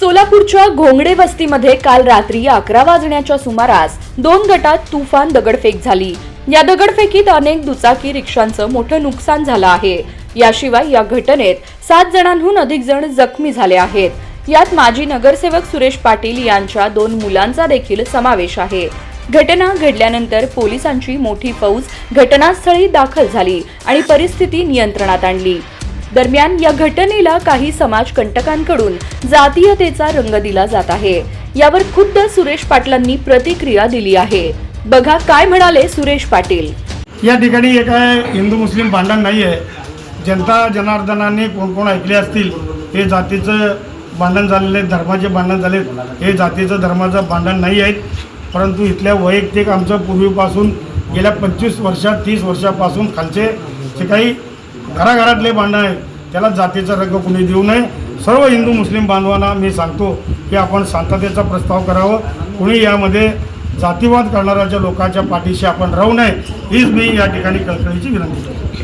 सोलापूरच्या घोंगडे वस्तीमध्ये काल रात्री अकरा वाजण्याच्या सुमारास दोन गटात तुफान दगडफेक झाली. या दगडफेकीत अनेक दुचाकी रिक्षांचं मोठं नुकसान झालं आहे. याशिवाय या घटनेत सात जणांहून अधिक जण जखमी झाले आहेत. यात माजी नगरसेवक सुरेश पाटील यांच्या दोन मुलांचा देखील समावेश आहे. घटना घडल्यानंतर पोलिसांची मोठी फौज घटनास्थळी दाखल झाली आणि परिस्थिती नियंत्रणात आणली. दरम्यान या घटनेला काही समाजकंटकांकडून जातीयतेचा रंग दिला जात आहे. यावर खुद्द सुरेश पाटलांनी प्रतिक्रिया दिली आहे. बघा काय म्हणाले सुरेश पाटील. या ठिकाणी हे काय हिंदू मुस्लिम भांडण नाही आहे. जनता जनार्दनाने कोण कोण ऐकले असतील हे जातीचं भांडण झालेलं आहे धर्माचे भांडण झाले हे जातीचं धर्माचं भांडण नाही आहेत. परंतु इथल्या वैयक्तिक आमचं पूर्वीपासून गेल्या पंचवीस वर्षात तीस वर्षापासून खालचे जे काही घराघरातले भांडण आहेत. त्याला जातीचा रंग कुणी देऊ नये. सर्व हिंदू मुस्लिम बांधवांना मी सांगतो की आपण शांततेचा प्रस्ताव करावं. कुणी यामध्ये जातीवाद करणाऱ्याच्या लोकांच्या पाठीशी आपण राहू नये हीच मी या ठिकाणी कळकळीची विनंती करतो.